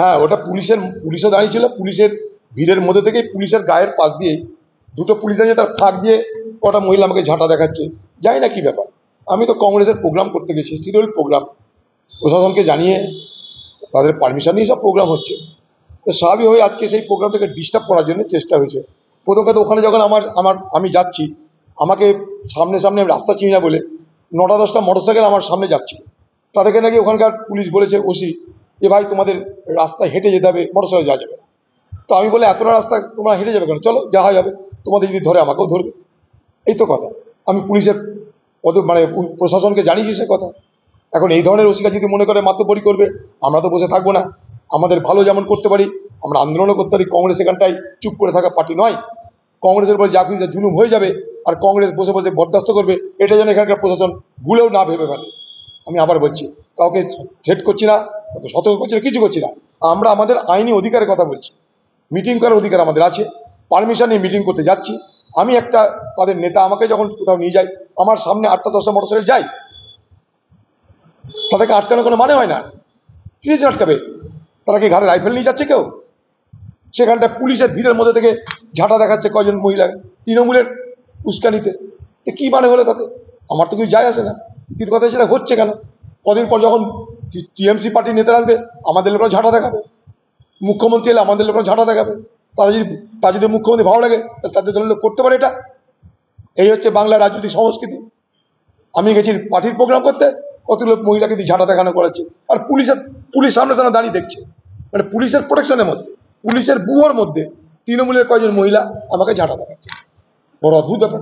হ্যাঁ ওটা পুলিশের, পুলিশও দাঁড়িয়ে ছিল পুলিশের ভিড়ের মধ্যে থেকে পুলিশের গায়ের পাশ দিয়েই দুটো পুলিশ দাঁড়িয়ে তার ফাঁক দিয়ে কটা মহিলা আমাকে ঝাঁটা দেখাচ্ছে। জানি না কি ব্যাপার। আমি তো কংগ্রেসের প্রোগ্রাম করতে গেছি সিরিয়াল প্রোগ্রাম। প্রশাসনকে জানিয়ে তাদের পারমিশন নিয়ে সব প্রোগ্রাম হচ্ছে। তো স্বাভাবিক হয়ে আজকে সেই প্রোগ্রামটাকে ডিস্টার্ব করার জন্য চেষ্টা হয়েছে। প্রথম কথা, ওখানে যখন আমার আমার, আমি যাচ্ছি, আমাকে সামনে সামনে রাস্তা চিনি না বলে নটা দশটা মোটরসাইকেল আমার সামনে যাচ্ছিল। তাদেরকে নাকি ওখানকার পুলিশ বলেছে, ওসি যে ভাই তোমাদের রাস্তায় হেঁটে যেতে হবে, মোটরসাইকেল যাওয়া যাবে তো আমি বলে, এতটা রাস্তা তোমরা হেঁটে যাবে কেন? চলো, যাওয়া যাবে। তোমাদের যদি ধরে, আমাকেও ধরবে। এই তো কথা। আমি পুলিশের মানে প্রশাসনকে জানিয়েছি সে কথা। এখন এই ধরনের ওসিরা যদি মনে করে মাতব্বরি করবে, আমরা তো বসে থাকব না। আমাদের ভালো যেমন করতে পারি, আমরা আন্দোলনও করতে পারি। কংগ্রেস এখানটায় চুপ করে থাকা পার্টি নয়। কংগ্রেসের উপর যা কিছু জুলুম হয়ে যাবে, আর কংগ্রেস বসে বসে বরদাস্ত করবে, এটা যেন এখানকার প্রশাসন ভুলেও না ভেবে ফেলে আমি আবার বলছি, কাউকে থ্রেট করছি না, কাউকে সতর্ক করছি না, কিছু করছি না। আমরা আমাদের আইনি অধিকারের কথা বলছি। মিটিং করার অধিকার আমাদের আছে। পারমিশন নিয়ে মিটিং করতে যাচ্ছি। আমি একটা তাদের নেতা আমাকে যখন কোথাও নিয়ে যায়, আমার সামনে আটটা দশটা মোটরসাইকেল যায়, তাদেরকে আটকানোর কোনো মানে হয় না। কি জন্য আটকাবে? তারা কি ঘাড়ে রাইফেল নিয়ে যাচ্ছে কেউ? সেখানটা পুলিশের ভিড়ের মধ্যে থেকে ঝাঁটা দেখাচ্ছে কজন মহিলা, তৃণমূলের উস্কানিতে। কি মানে হলো তাতে? আমার তো কিছু যায় আসে না। কিন্তু কথা সেটা হচ্ছে কেন? কদিন পর যখন টিএমসি পার্টির নেতারা আসবে, আমাদের লোকরা ঝাঁটা দেখাবে। মুখ্যমন্ত্রী এলে আমাদের লোকরা ঝাঁটা দেখাবে। তারা যদি তার যদি মুখ্যমন্ত্রী ভালো লাগে তাদের দলের লোক করতে পারে এটা। এই হচ্ছে বাংলার রাজনৈতিক সংস্কৃতি। আমি গেছি পার্টির প্রোগ্রাম করতে, কত লোক মহিলাকে দিয়ে ঝাঁটা দেখানো করেছে। আর পুলিশের, পুলিশ সামনে সামনে দাঁড়িয়ে দেখছে। মানে পুলিশের প্রোটেকশনের মধ্যে, পুলিশের বুয়োর মধ্যে তৃণমূলের কয়েকজন মহিলা আমাকে ঝাঁটা দেখাচ্ছে। বড় অদ্ভুত ব্যাপার।